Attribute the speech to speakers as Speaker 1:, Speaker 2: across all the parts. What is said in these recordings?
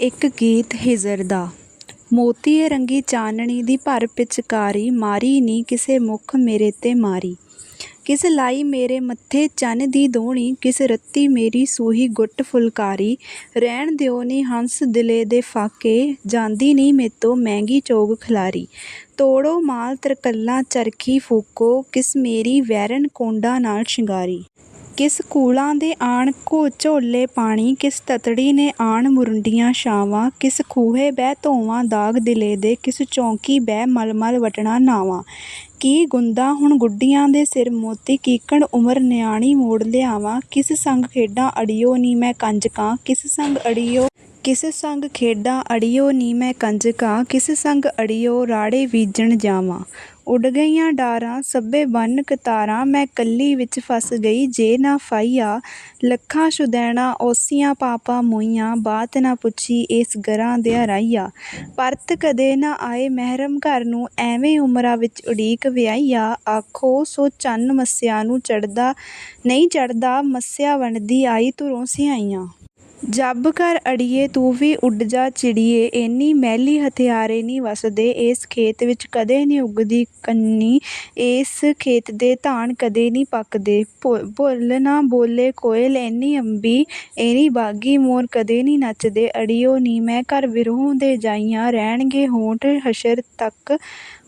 Speaker 1: ਇੱਕ ਗੀਤ ਹਿਜਰ ਦਾ। ਮੋਤੀਏ ਰੰਗੀ ਚਾਨਣੀ ਦੀ ਭਰ ਪਿਚਕਾਰੀ, ਮਾਰੀ ਨੀ ਕਿਸੇ ਮੁਖ ਮੇਰੇ ਤੇ ਮਾਰੀ। ਕਿਸ ਲਾਈ ਮੇਰੇ ਮੱਥੇ ਚੰਨ ਦੀ ਦੋਣੀ, ਕਿਸ ਰੱਤੀ ਮੇਰੀ ਸੂਹੀ ਗੁੱਟ ਫੁਲਕਾਰੀ। ਰਹਿਣ ਦਿਓ ਨੀ ਹੰਸ ਦਿਲੇ ਦੇ ਫਾਕੇ, ਜਾਂਦੀ ਨੀ ਮੇਤੋਂ ਮਹਿੰਗੀ ਚੋਗ ਖਿਲਾਰੀ। ਤੋੜੋ ਮਾਲ ਤਰਕੱਲਾ ਚਰਖੀ ਫੂਕੋ, ਕਿਸ ਮੇਰੀ ਵੈਰਨ ਕੋਂਡਾ ਨਾਲ ਸ਼ਿੰਗਾਰੀ। ਕਿਸ ਕੂਲਾਂ ਦੇ ਆਣ ਘੋ ਝੋਲੇ ਪਾਣੀ, ਕਿਸ ਤਤੜੀ ਨੇ ਆਣ ਮੁਰੰਡੀਆਂ ਛਾਵਾਂ, ਕਿਸ ਖੂਹੇ ਬਹਿ ਧੋਵਾਂ ਦਾਗ ਦਿਲੇ ਦੇ, ਕਿਸ ਚੌਂਕੀ ਬਹਿ ਮਲਮਲ ਵਟਣਾ ਨਾਵਾਂ। ਕੀ ਗੁੰਦਾ ਹੁਣ ਗੁੱਡੀਆਂ ਦੇ ਸਿਰ ਮੋਤੀ, ਕੀਕਣ ਉਮਰ ਨਿਆਣੀ ਮੋੜ ਲਿਆਵਾਂ। ਕਿਸ ਸੰਗ ਖੇਡਾਂ ਅੜੀਓ ਨੀ ਮੈਂ ਕੰਜਕਾਂ ਕਿਸ ਸੰਗ ਅੜੀਓ, ਕਿਸ ਸੰਗ ਖੇਡਾਂ ਅੜੀਓ ਨੀ ਮੈਂ ਕੰਜਕਾਂ ਕਿਸ ਸੰਗ ਅੜੀਓ ਰਾੜੇ ਬੀਜਣ ਜਾਵਾਂ। ਉੱਡ ਗਈਆਂ ਡਾਰਾਂ ਸੱਭੇ ਬੰਨ ਕਤਾਰਾਂ ਮੈਂ ਕੱਲੀ ਵਿੱਚ ਫਸ ਗਈ, ਜੇ ਨਾ ਫਾਈਆ, ਲੱਖਾਂ ਸ਼ੁਦੈਣਾ ਓਸੀਆਂ ਪਾਪਾਂ ਮੋਈਆਂ, ਬਾਤ ਨਾ ਪੁੱਛੀ ਇਸ ਗਰਾਂ ਦਿਆ ਰਾਈਆ ਪਰਤ ਕਦੇ ਨਾ ਆਏ ਮਹਿਰਮ ਘਰ ਨੂੰ, ਐਵੇਂ ਉਮਰਾਂ ਵਿੱਚ ਉਡੀਕ ਵਿਆਹੀਆ। ਆਖੋ, ਸੋ ਚੰਨ ਮੱਸਿਆ ਨੂੰ ਚੜ੍ਹਦਾ, ਨਹੀਂ ਚੜ੍ਹਦਾ, ਮੱਸਿਆ ਵੰਡਦੀ ਆਈ ਧੁਰੋਂ ਸਿਆਈਆਂ ਜੱਬ ਕਰ ਅੜੀਏ, ਤੂੰ ਵੀ ਉੱਡ ਜਾ ਚਿੜੀਏ। ਇੰਨੀ ਮੈਲੀ ਹਥਿਆਰੇ ਨਹੀਂ ਵਸਦੇ, ਇਸ ਖੇਤ ਵਿੱਚ ਕਦੇ ਨਹੀਂ ਉੱਗਦੀ ਕੰਨੀ। ਇਸ ਖੇਤ ਦੇ ਧਾਨ ਕਦੇ ਨਹੀਂ ਪੱਕਦੇ। ਭੁ- ਭੁੱਲ ਨਾ ਬੋਲੇ ਕੋਇਲ ਇੰਨੀ ਅੰਬੀ ਇੰਨੀ ਬਾਗੀ ਮੋਰ ਕਦੇ ਨਹੀਂ ਨੱਚਦੇ। ਅੜੀਓ ਨੀ, ਮੈਂ ਘਰ ਵਿਰਹੋਂ ਦੇ ਜਾਈਆਂ, ਰਹਿਣਗੇ ਹੋਂਠ ਹਸ਼ਰ ਤੱਕ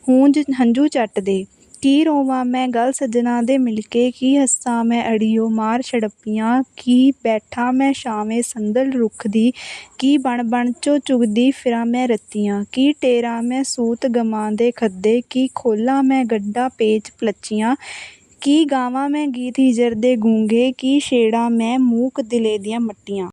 Speaker 1: ਹੂੰਜ ਹੰਝੂ ਚੱਟਦੇ। ਕੀ ਰੋਵਾਂ ਮੈਂ ਗਲ ਸੱਜਣਾ ਦੇ ਮਿਲਕੇ ਕੀ ਹੱਸਾਂ, ਮੈਂ ਅੜੀਓ ਮਾਰ ਛੜੱਪੀਆਂ, ਕੀ ਬੈਠਾਂ, ਮੈਂ ਛਾਵੇਂ ਸੰਦਲ ਰੁੱਖ ਦੀ ਕੀ ਬਣ ਬਣ ਚੋਂ ਚੁਗਦੀ ਫਿਰਾਂ ਮੈਂ ਰੱਤੀਆਂ, ਕੀ ਟੇਰਾਂ ਮੈਂ ਸੂਤ ਗਮਾਂ ਦੇ ਖੱਦੇ, ਕੀ ਖੋਲਾਂ ਮੈਂ ਗੱਡਾ ਪੇਚ ਪਲੱਚੀਆਂ, ਕੀ ਗਾਵਾਂ ਮੈਂ ਗੀਤ ਹਿਜਰ ਦੇ ਗੂੰਗੇ, ਕੀ ਛੇੜਾਂ ਮੈਂ ਮੂਕ ਦਿਲੇ ਦੀਆਂ ਮੱਟੀਆਂ।